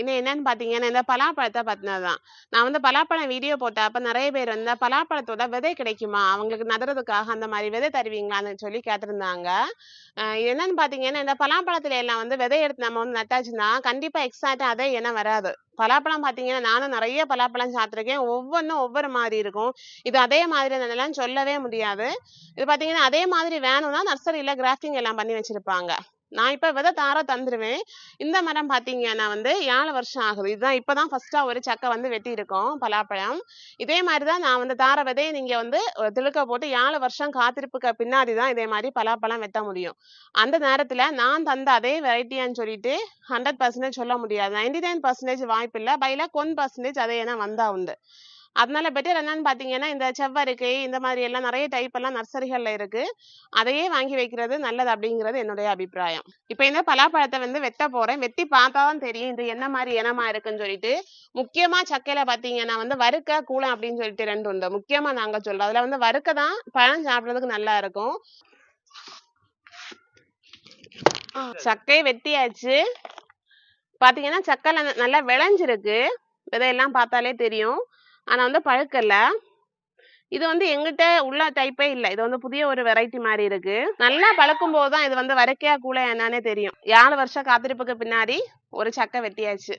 இன்னும் என்னன்னு பார்த்தீங்கன்னா இந்த பலாப்பழத்தை பத்தினதுதான். நான் வந்து பலாப்பழம் வீடியோ போட்டப்ப நிறைய பேர் வந்து பலாப்பழத்தோட விதை கிடைக்குமா? அவங்களுக்கு நடுறதுக்காக அந்த மாதிரி விதை தருவீங்களான்னு சொல்லி கேட்டிருந்தாங்க. என்னன்னு பார்த்தீங்கன்னா இந்த பலாப்பழத்துல எல்லாம் வந்து விதை எடுத்து நம்ம வந்து நட்டாச்சுன்னா கண்டிப்பா எக்ஸாக்டாக அதே இனம் வராது. பலாப்பழம் பார்த்தீங்கன்னா நானும் நிறைய பலாப்பழம் சாப்பிட்ருக்கேன் ஒவ்வொன்றும் ஒவ்வொரு மாதிரி இருக்கும். இது அதே மாதிரி எல்லாம் சொல்லவே முடியாது. இது பார்த்தீங்கன்னா அதே மாதிரி வேணும்னா நர்சரியில கிராஃப்டிங் எல்லாம் பண்ணி வச்சிருப்பாங்க. நான் இப்ப விதை தார தந்துருவேன். இந்த மரம் பாத்தீங்கன்னா வந்து ஏழு வருஷம் ஆகுது. இதுதான் இப்பதான் ஃபஸ்ட்டாக ஒரு சக்கை வந்து வெட்டியிருக்கோம் பலாப்பழம். இதே மாதிரி தான் நான் வந்து தார விதையை நீங்க வந்து திழுக்க போட்டு ஏழு வருஷம் காத்திருப்புக்கு பின்னாடி தான் இதே மாதிரி பலாப்பழம் வெட்ட முடியும். அந்த நேரத்துல நான் தந்த அதே வெரைட்டியான்னு சொல்லிட்டு ஹண்ட்ரட் பர்சன்டேஜ் சொல்ல முடியாது. நைன்டி நைன் பர்சன்டேஜ் வாய்ப்பு இல்லை பைல கொன் பர்சன்டேஜ் அதே என்ன வந்தா உண்டு. அதனால பெட்டர் என்னன்னு பார்த்தீங்கன்னா இந்த செவ்வரிக்கை இந்த மாதிரி எல்லாம் நிறைய டைப் எல்லாம் நர்சரிகள்ல இருக்கு. அதையே வாங்கி வைக்கிறது நல்லது அப்படிங்கிறது என்னுடைய அபிப்பிராயம். இப்போ இந்த பலாப்பழத்தை வந்து வெட்ட போறேன். வெட்டி பார்த்தாதான் தெரியும் இது என்ன மாதிரி இனமா இருக்குன்னு சொல்லிட்டு. முக்கியமா சக்கையில பாத்தீங்கன்னா வந்து வறுக்க கூலம் அப்படின்னு சொல்லிட்டு ரெண்டு உண்டு. முக்கியமா நாங்க சொல்றோம். அதுல வந்து வறுக்க தான் பழம் சாப்பிடுறதுக்கு நல்லா இருக்கும். சக்கை வெட்டியாச்சு. பாத்தீங்கன்னா சக்கைல நல்லா விளைஞ்சிருக்கு. விதையெல்லாம் பார்த்தாலே தெரியும். ஆனா வந்து பழுக்கல இது வந்து எங்கிட்ட உள்ள டைப்பே இல்லை. இது வந்து புதிய ஒரு வெரைட்டி மாதிரி இருக்கு. நல்லா பழக்கும் போதுதான் இது வந்து வரைக்கையா கூட என்னன்னே தெரியும். ஏழு வருஷம் காத்திருப்புக்கு பின்னாடி ஒரு சக்கை வெட்டியாச்சு.